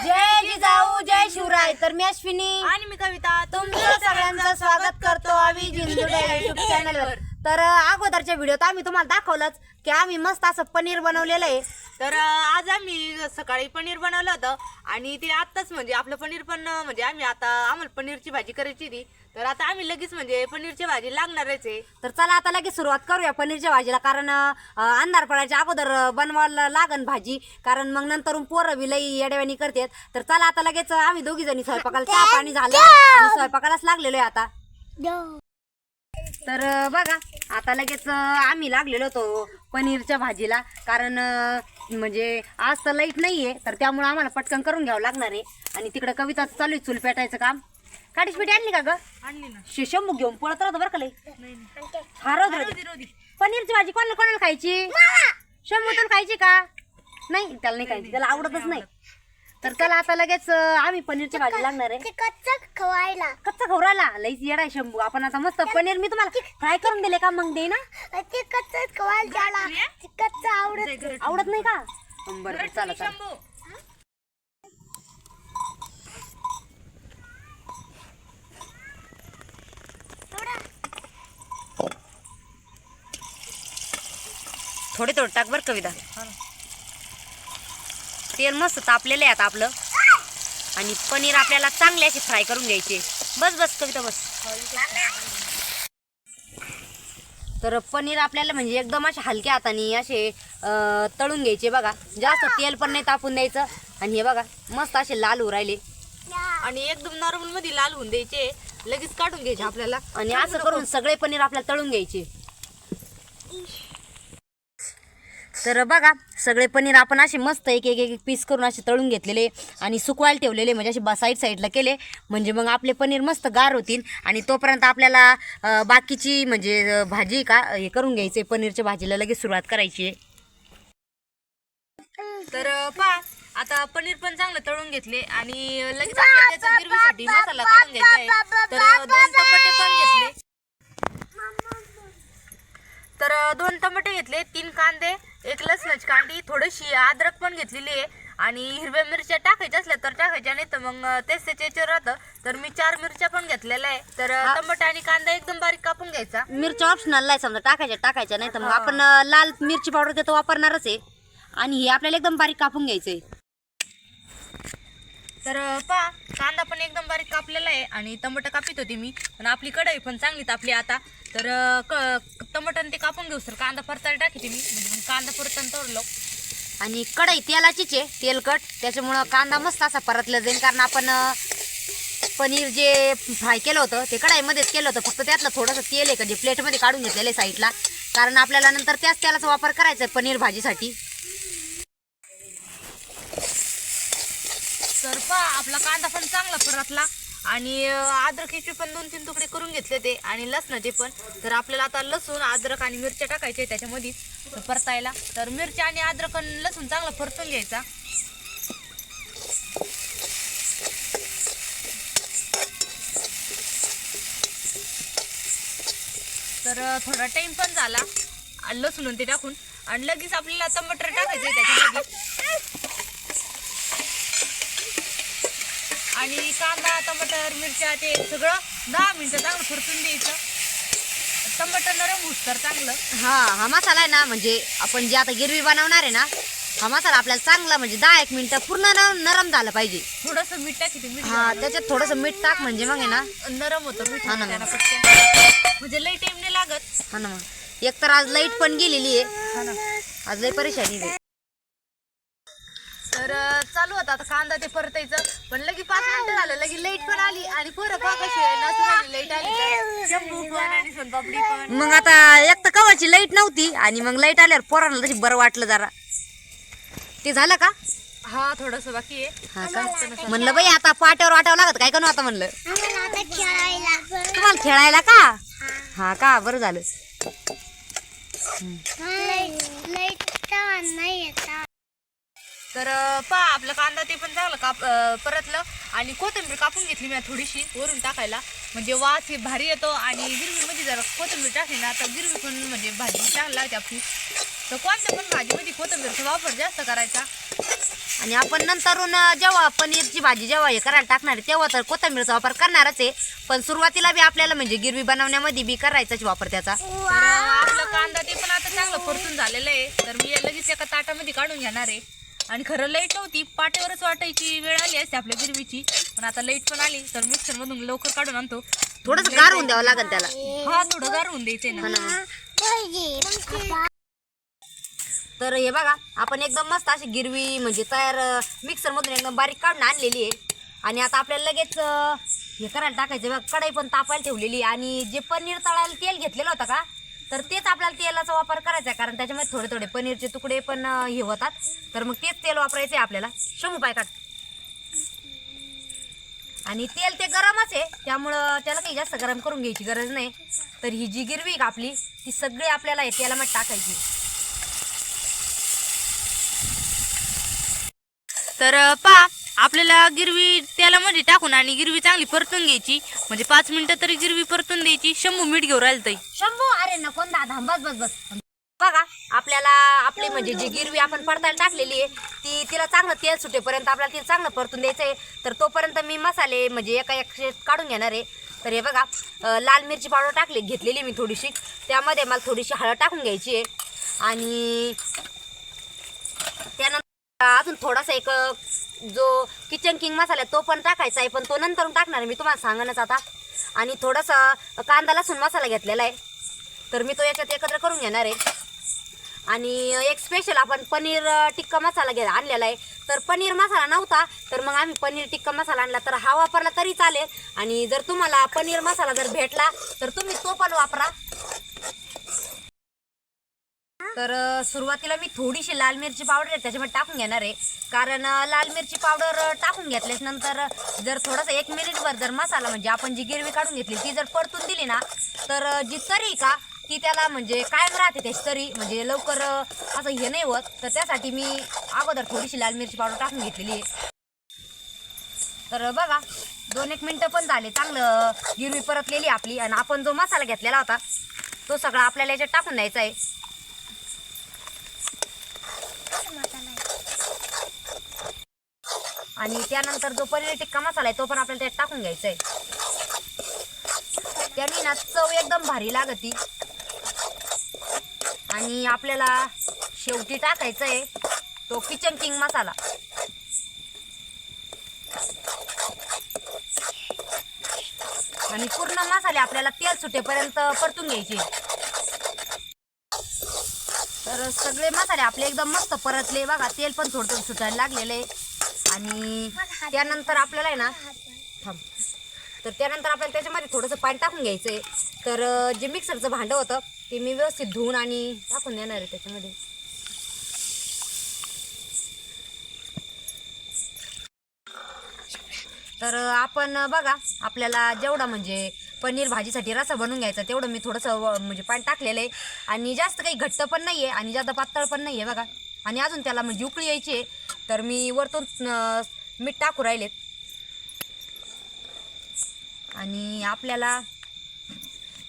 जय जिजाऊ जय शिवराय. तर मी अश्विनी. आणि मी कविता. तुमचं सगळ्यांचं स्वागत करतो आम्ही जिंजुडे युट्यूब चॅनलवर. तर अगोदरच्या व्हिडिओत आम्ही तुम्हाला दाखवलंच की आम्ही मस्त असं पनीर बनवलेलं आहे. तर आज आम्ही सकाळी पनीर बनवलं होतं आणि ते आत्ताच म्हणजे आपलं पनीर पण म्हणजे आम्ही आता आम्हाला पनीरची भाजी करायची होती. तर आता आम्ही लगेच म्हणजे पनीरची भाजी लागणारच आहे. तर चला आता लगेच सुरुवात करूया पनीरच्या भाजीला कारण अं, अंधार पडायच्या अगोदर अं, बनवायला लागन भाजी. कारण मग नंतर पोरं बी लई येड्यावानी करतात. तर चला आता लगेच आम्ही दोघी जणी स्वयंपाकाला चहा पाणी झालं. आणि स्वयंपाकालाच लागलेलो आहे आता. तर अं, बघा आता लगेच अं, आम्ही लागलेलो होतो पनीरच्या भाजीला. कारण अं, म्हणजे आज तर लाइट नाहीये तर त्यामुळे आम्हाला पटकन करून घ्यावं लागणार आहे. आणि तिकडे कविता चालू आहे चूल पेटायचं काम. काडीच पेटी आणली का ग? आणली ना. शे- शंभू घेऊन पळत राहतो बरं का लई. नाही हा पनीरची भाजी कोणाला कोणाला खायची? शंभू तर खायची का? नाही त्याला नाही खायची. त्याला आवडतच नाही. तर त्याला आता लगेच अं, आम्ही पनीरची भाजी लागणार आहे. कच्च खवायला. कच्चा खवराला लईच येडा आहे शंभू. आपण आता मस्त पनीर मी तुम्हाला फ्राय करून दिले का मग दे ना ते कच्च खवायला त्याला ते कच्च आवडत आवडत नाही का? बरं बरं चला चला. शंभू. थोडे थोडे टाक बरं कविता तेल मस्त तापलेलं आहे आता आपलं. आणि पनीर आपल्याला चांगले असे फ्राय करून घ्यायचे. बस बस कविता बस. तर पनीर आपल्याला म्हणजे एकदम असे हलक्या हाताने असे तळून घ्यायचे बघा. जास्त तेल पण नाही तापून द्यायचं. आणि हे बघा मस्त असे लाल होऊ राहिले. आणि एकदम नॉर्मलमध्ये लाल होऊन द्यायचे. लगेच काढून घ्यायचे आपल्याला. आणि असं करून सगळे पनीर आपल्याला तळून घ्यायचे. तर बघा सगळे पनीर आपण असे मस्त एक एक एक पीस करून असे तळून घेतलेले आणि सुकवायला ठेवलेले म्हणजे असे साईड साईडला केले. म्हणजे मग आपले पनीर मस्त गार होतील आणि तोपर्यंत आपल्याला बाकीची म्हणजे भाजी का हे करून घ्यायचे. पनीरच्या भाजीला लगेच सुरुवात करायची आहे. तर पा आता पनीर पण चांगलं तळून घेतले आणि लगेच आपल्याला त्याचा गिरवीसाठी मसाला काढून घ्यायचा आहे. तर दोन टमाटे पण घेतले. तर दोन टमाटे घेतले तीन कांदे एक लसणाची कांडी थोडीशी अद्रक पण घेतलेली आहे. आणि हिरव्या मिरच्या टाकायच्या असल्या तर टाकायच्या नाही तर मग तेच त्याच्या याच्यावर राहतं. तर मी चार मिरच्या पण घेतलेल्या आहे. तर टमाटे आणि कांदा एकदम बारीक कापून घ्यायचा. मिरच्या ऑप्शनल आहे समजा टाकायच्या टाकायच्या नाही तर मग आपण लाल मिरची पावडर त्याचं वापरणारच आहे. आणि हे आपल्याला एकदम बारीक कापून घ्यायचं आहे तर पा कांदा पण एकदम बारीक कापलेला आहे आणि टमाटं कापित होती मी. पण आपली कढई पण चांगली तापली आता. तर क टमाटन ते कापून घेऊ सर. कांदा परतायला टाकी मी. म्हणजे कांदा परतन तोडलो. आणि कढई तेलाचीच आहे तेलकट त्याच्यामुळं कांदा मस्त असा परतला जाईल. कारण आपण पनीर जे फ्राय केलं होतं ते कढाईमध्येच केलं होतं. फक्त त्यातलं थोडंसं तेल आहे का जे प्लेटमध्ये काढून घेतलेलं आहे साईडला. कारण आपल्याला नंतर त्याच तेलाचा वापर करायचा आहे पनीर भाजीसाठी. तर पहा आपला कांदा पण चांगला परतला. आणि अद्रकीचे पण दोन तीन तुकडे करून घेतले ते आणि लसणाचे पण. तर आपल्याला आता लसूण अद्रक आणि मिरच्या टाकायचे त्याच्यामध्ये परतायला. तर मिरच्या आणि अद्रक आणि लसूण चांगला परतून घ्यायचा. तर थोडा टाइम पण झाला. आणि लसूण ते टाकून. आणि लगेच आपल्याला टमाटर टाकायचे त्याच्यामध्ये. आणि कांदा टमाटर मिरच्या ते सगळं दहा मिनिटं चांगलं परतून द्यायचं. टमाटर नरम होत तर चांगलं. हा हा मसाला आहे ना म्हणजे आपण जे आता गिरवी बनवणार आहे ना हा मसाला आपल्याला चांगला म्हणजे दहा एक मिनिटं पूर्ण नरम नरम झालं पाहिजे. थोडस मीठ टाकी मीठ हा त्याच्यात थोडंसं मीठ टाक म्हणजे मग आहे ना. नरम होतं मीठ हा ना, त्याला ना. पटकन. म्हणजे लई टाइम नाही लागत. हा ना मग. एक तर आज लाइट पण गेलेली आहे. हा ना. आज लई परेशानी आहे. तर चालू होता आता कांदा ते परतायचं पण लगी पाच मिनिटं झालं लगी लाइट पण आली आणि पोरं पा कशी लाइट आली. शंभू पण आणि सोनपापडी पण मग आता एक तर कवाची लाइट नव्हती आणि मग लाइट आल्यावर पोरांना तशी बरं वाटलं जरा ते झालं का हा थोडस बाकी आहे हा का म्हणलं बाई आता पाट्यावर वाटावं लागत काय करू आता म्हणलं आम्हाला आता खेळायला तुम्हाला खेळायला का हा का बरं झालं लाइट नाही येतात तर पा आपला कांदा ते पण चांगलं काप परतलं. आणि कोथिंबीर कापून घेतली मी थोडीशी वरून टाकायला. म्हणजे वास हे भारी येतो आणि गिरवीमध्ये जरा कोथिंबीर टाकली ना तर गिरवी पण म्हणजे भाजी चांगली लागते आपली. तर कोणत्या पण भाजीमध्ये कोथिंबीरचा वापर जास्त करायचा. आणि आपण नंतरून जेव्हा पनीरची भाजी जेव्हा हे करायला टाकणार आहे, तेव्हा तर कोथिंबीरचा वापर करणारच आहे. पण सुरुवातीला बी आपल्याला म्हणजे गिरवी बनवण्यामध्ये बी करायचाच वापर त्याचा. आपला कांदा ते पण आता चांगलं परतून झालेलं आहे. तर मी लगेच एका ताटामध्ये काढून घेणार आहे. आणि खरं लाइट नव्हती पाट्यावरच वाटायची वेळ आली असते आपल्या गिरवीची पण आता लाइट पण आली तर मिक्सर मधून लवकर काढून आणतो. थोडंसं गार होऊन द्यावं लागेल त्याला. हा थोडं गार होऊन द्यायचंय ना. हा ना. तर हे बघा आपण एकदम मस्त अशी गिरवी म्हणजे तयार मिक्सर मधून एकदम बारीक काढून आणलेली आहे. आणि आता आपल्याला लगेच हे करायला टाकायचं. बघा कढई पण तापायला ठेवलेली आणि जे पनीर तळायला तेल घेतलेलं होतं का तर तेच आपल्याला तेलाचा वापर करायचा आहे कारण त्याच्यामध्ये थोडे थोडे पनीरचे तुकडे पण हे होतात. तर मग तेच तेल वापरायचे आपल्याला. शंभू पाय काढ. आणि तेल ते गरमच आहे. त्यामुळं त्याला काही जास्त गरम करून घ्यायची गरज नाही. तर ही जी गिरवी का आपली ती सगळी आपल्याला तेलामध्ये टाकायची. तर पा आपल्याला गिरवी तेलामध्ये टाकून आणि गिरवी चांगली परतून घ्यायची. म्हणजे पाच मिनिटं तरी गिरवी परतून द्यायची. शंभू मीठ घेऊन राहिलं ताई. शंभू अरे नको ना दादा बस बस बस. बघा आपल्याला आपली म्हणजे जी गिरवी आपण पडताळ टाकलेली आहे ती तिला चांगलं तेल सुटेपर्यंत आपल्याला तिला चांगलं परतून द्यायचं आहे. तर तोपर्यंत मी मसाले म्हणजे एका एक काढून घेणार आहे. तर हे बघा लाल मिरची पावडर टाकली घेतलेली मी थोडीशी. त्यामध्ये मला थोडीशी हळद टाकून घ्यायची आहे. आणि अजून थोडासा एक जो किचन किंग मसाला आहे तो पण टाकायचा आहे पण तो नंतर टाकणार मी तुम्हाला सांगणच आता. आणि थोडासा कांदा लसूण मसाला घेतलेला आहे. तर मी तो याच्यात एकत्र करून घेणार आहे. आणि एक स्पेशल आपण पनीर टिक्का मसाला घे आणलेला आहे. तर पनीर मसाला नव्हता तर मग आम्ही पनीर टिक्का मसाला आणला. तर हा वापरला तरी चालेल. आणि जर तुम्हाला पनीर मसाला जर भेटला तर तुम्ही तो पण वापरा. तर सुरुवातीला मी थोडीशी लाल मिरची पावडर आहे त्याच्यामध्ये टाकून घेणार आहे. कारण लाल मिरची पावडर टाकून घेतल्यास नंतर जर थोडासा एक मिनिटभर जर मसाला म्हणजे आपण जी गिरवी काढून घेतली ती जर परतून दिली ना तर जी तरी आहे का ती त्याला म्हणजे कायम राहते त्याची तरी. म्हणजे लवकर असं हे नाही होत. तर त्यासाठी मी अगोदर थोडीशी लाल मिरची पावडर टाकून घेतलेली आहे. तर बघा दोन एक मिनटं पण झाले. चांगलं गिरवी परतलेली आपली. आणि आपण जो मसाला घेतलेला होता तो सगळा आपल्याला याच्यात टाकून द्यायचा आहे. आणि त्यानंतर जो पनीर टिक्का मसाला आहे तो पण आपल्याला त्यात टाकून घ्यायचा आहे त्याने ना चव एकदम भारी लागती. आणि आपल्याला शेवटी टाकायचा आहे तो किचन किंग मसाला. आणि पूर्ण मसाले आपल्याला तेल सुटेपर्यंत परतून घ्यायचे. तर सगळे मसाले आपले एकदम मस्त परतले. बघा तेल पण थोडं थोडं सुटायला लागलेले. आहे आणि त्यानंतर आपल्याला आहे ना थांब. तर त्यानंतर आपल्याला त्याच्यामध्ये थोडंसं पाणी टाकून घ्यायचं आहे तर जे मिक्सरचं भांडं होतं ते मी व्यवस्थित धुवून आणि टाकून देणार आहे त्याच्यामध्ये. तर आपण बघा आपल्याला जेवढा म्हणजे पनीर भाजीसाठी रसा बनवून घ्यायचा तेवढं मी थोडंसं म्हणजे पाणी टाकलेलं आहे. आणि जास्त काही घट्ट पण नाही आहे आणि जास्त पातळ पण नाही आहे बघा. आणि अजून त्याला म्हणजे उकळी यायची आहे. तर मी वरतून मीठ टाकू राहिलेत आणि आपल्याला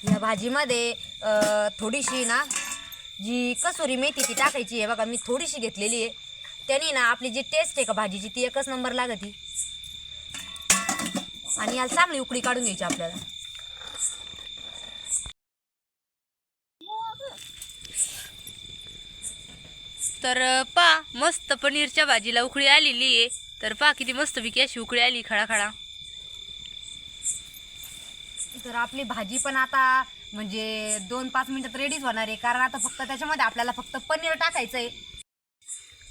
या भाजीमध्ये थोडीशी ना जी कसुरी मेथी ती टाकायची आहे. बघा मी थोडीशी घेतलेली आहे. त्याने ना आपली जी टेस्ट आहे का भाजीची ती एकच नंबर लागती. आणि याला चांगली उकळी काढून घ्यायची आपल्याला. तर पा मस्त पनीरच्या भाजीला उकळी आलेली आहे. तर पा किती मस्त पिकी अशी उकळी आली खडा खडा. तर आपली भाजी पण आता म्हणजे दोन पाच मिनिटात रेडीच होणार आहे. कारण आता फक्त त्याच्यामध्ये आपल्याला फक्त पनीर टाकायचं आहे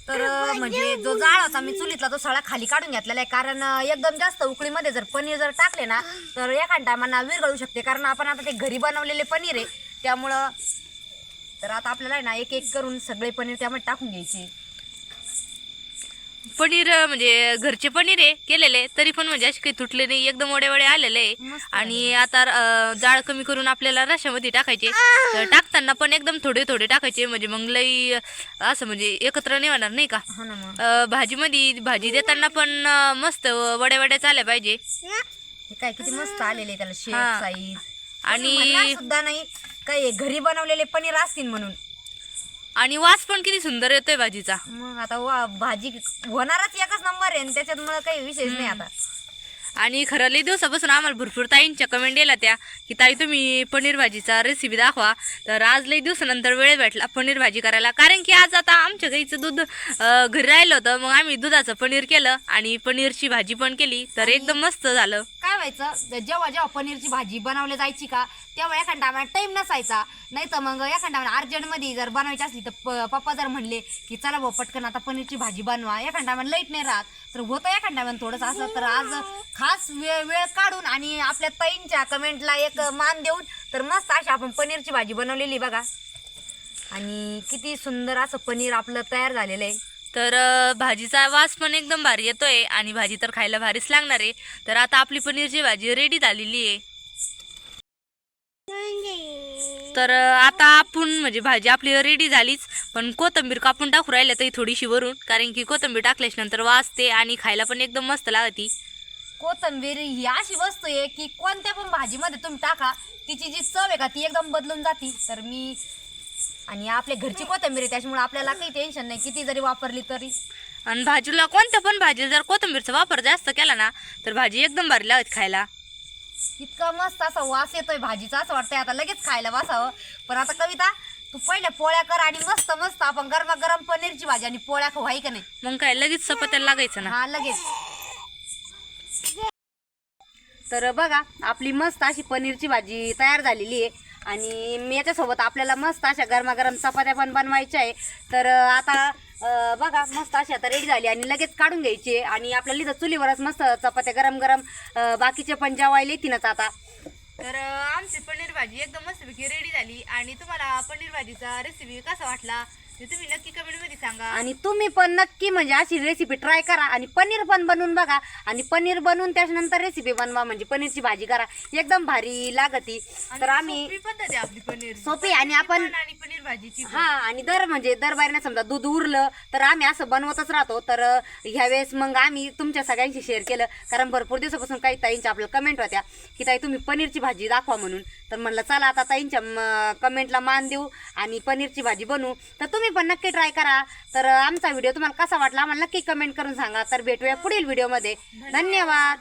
तर म्हणजे जो जाळ होता मी चुलीतला तो सगळा खाली काढून घेतलेला आहे. कारण एकदम जास्त उकळीमध्ये जर पनीर जर टाकले ना तर एखाद्या टायमांना विरघळू शकते. कारण आपण आता ते घरी बनवलेले पनीर आहे. त्यामुळं तर आता आपल्याला आहे ना एक एक करून सगळे पनीर त्यामध्ये टाकून घ्यायचे. पनीर म्हणजे घरचे पनीर आहे केलेले तरी पण म्हणजे असे काही तुटले नाही एकदम वडे वडे आलेले आहे. मस्त आणि आता अं, जाळ कमी करून आपल्याला रशामध्ये टाकायचे. तर टाकताना पण एकदम थोडे थोडे टाकायचे म्हणजे मग लई अं, असं म्हणजे एकत्र नाही होणार नाही का? हो ना मग. अं, भाजीमध्ये भाजी देताना पण अं, मस्त वड्या वड्या चालल्या पाहिजे. हे काय किती मस्त आलेले त्याला शेप हा. साईज आणि सुद्धा नाही. काही घरी बनवलेले पनीर असतील म्हणून. आणि वास पण किती सुंदर येतोय भाजीचा. मग आता वा भाजी होणारच एकच नंबर आहे आणि त्याच्यात मला काही विशेष नाही आता. आणि खरं लई दिवसापासून आम्हाला भरपूर ताईंच्या कमेंट येल्या त्या की ताई तुम्ही पनीर भाजीचा रेसिपी दाखवा. तर आज लई दिवसानंतर वेळ भेटला पनीर भाजी करायला. कारण की आज आता आमच्या गाईचं दूध अं, घरी राहिलं होतं मग आम्ही दुधाचं पनीर केलं आणि पनीरची भाजी पण केली. तर एकदम मस्त झालं. काय व्हायचं जेव्हा जेव्हा पनीरची भाजी बनवली जायची का तेव्हा एखाद्या टायमाला टाइम नसायचा. नाही तर मग एखाद्या टायमाला अर्जंटमध्ये जर बनवायची असली तर प- पप्पा जर म्हणले की चला भाऊ पटकन आता पनीरची भाजी बनवा. एखाद्या टायमाला लाइट नाही राहत. तर होतं एखाद्या टायमाला थोडंसं असं. तर आज खास वेळ वेळ काढून आणि आपल्या ताईंच्या कमेंटला एक मान देऊन तर मस्त अशी आपण पनीरची भाजी बनवलेली बघा. आणि किती सुंदर असं पनीर आपलं तयार झालेलं आहे. तर भाजीचा वास पण एकदम भारी येतोय आणि भाजी तर खायला भारीच लागणार आहे. तर आता आपली पनीरची भाजी रेडी झालेली आहे. तर आता आपण म्हणजे भाजी आपली रेडी झालीच पण कोथंबीर कापून टाकू राहिल्या तरी थोडीशी वरून कारण की कोथंबीर टाकल्याच्या नंतर वाजते आणि खायला पण एकदम मस्त लागती. कोथंबीर ही अशी वस्तू आहे की कोणत्या पण भाजीमध्ये तुम्ही टाका तिची जी चव आहे का ती एकदम बदलून जाती. तर मी आणि आपल्या घरची कोथंबीर आहे त्याच्यामुळे आपल्याला काही टेन्शन नाही किती जरी वापरली तरी. आणि भाजीला कोणत्या पण भाजीला जर कोथंबीरचा वापर जास्त केला ना तर भाजी एकदम भारी लागत खायला. इतका मस्त असा वास येतोय भाजीचा असं वाटतंय आता लगेच खायला बसावं पण आता कविता तू पहिल्या पोळ्या कर आणि मस्त मस्त आपण गरम गरम पनीरची भाजी आणि पोळ्या खाऊ आहे का नाही? मग काय लगेच चपात्याला लागायचं ना? हा लगेच. तर बघा आपली मस्त अशी पनीरची भाजी तयार झालेली आहे. आणि मी याच्यासोबत आपल्याला मस्त अशा गरमागरम चपात्या पण बनवायच्या आहे तर आता बघा मस्त अशा आता रेडी झाली आणि लगेच काढून घ्यायची. आणि आपल्याला इथं चुलीवरच मस्त चपात्या गरम गरम बाकीचे पण जेवायला येतीलच आता. तर आमची पनीर भाजी एकदम मस्तपैकी रेडी झाली. आणि तुम्हाला पनीर भाजीचा रेसिपी कसा वाटला? ते तुम्ही नक्की कमेंटमध्ये सांगा. आणि तुम्ही पण नक्की म्हणजे अशी रेसिपी ट्राय करा आणि पनीर पण बनवून बघा. आणि पनीर बनवून त्याच्यानंतर रेसिपी बनवा म्हणजे पनीरची भाजी करा. एकदम भारी लागती. तर आम्ही सोपी पद्धत आहे आपली पनीर. सोपी आणि आपण आणि पनीर भाजीची हा आणि दर म्हणजे दर बाहेर समजा दूध उरलं तर आम्ही असं बनवतच राहतो. तर अं, ह्या वेळेस मग आम्ही तुमच्या सगळ्यांशी शेअर केलं. कारण भरपूर दिवसापासून काही ताईंच्या आपल्याला कमेंट होत्या की ताई तुम्ही पनीरची भाजी दाखवा म्हणून. तर म्हणलं चला आता ताईंच्या कमेंटला मान देऊ आणि पनीरची भाजी बनवू. तर तुम्ही तुम्ही पण नक्की ट्राय करा. तर आमचा व्हिडिओ तुम्हाला कसा वाटला आम्हाला नक्की कमेंट करून सांगा. तर भेटूया पुढील व्हिडिओमध्ये धन्यवाद.